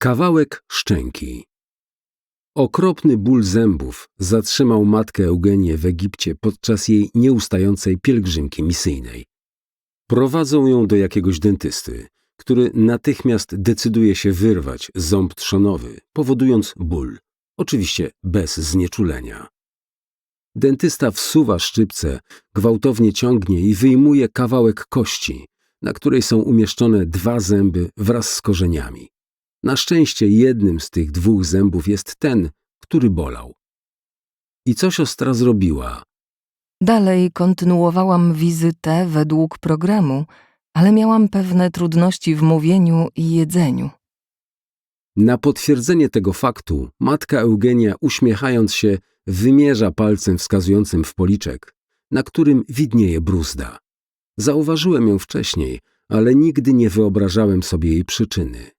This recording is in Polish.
Kawałek szczęki. Okropny ból zębów zatrzymał matkę Eugenię w Egipcie podczas jej nieustającej pielgrzymki misyjnej. Prowadzą ją do jakiegoś dentysty, który natychmiast decyduje się wyrwać ząb trzonowy, powodując ból, oczywiście bez znieczulenia. Dentysta wsuwa szczypce, gwałtownie ciągnie i wyjmuje kawałek kości, na której są umieszczone dwa zęby wraz z korzeniami. Na szczęście jednym z tych dwóch zębów jest ten, który bolał. I co siostra zrobiła? Dalej kontynuowałam wizytę według programu, ale miałam pewne trudności w mówieniu i jedzeniu. Na potwierdzenie tego faktu matka Eugenia, uśmiechając się, wymierza palcem wskazującym w policzek, na którym widnieje bruzda. Zauważyłem ją wcześniej, ale nigdy nie wyobrażałem sobie jej przyczyny.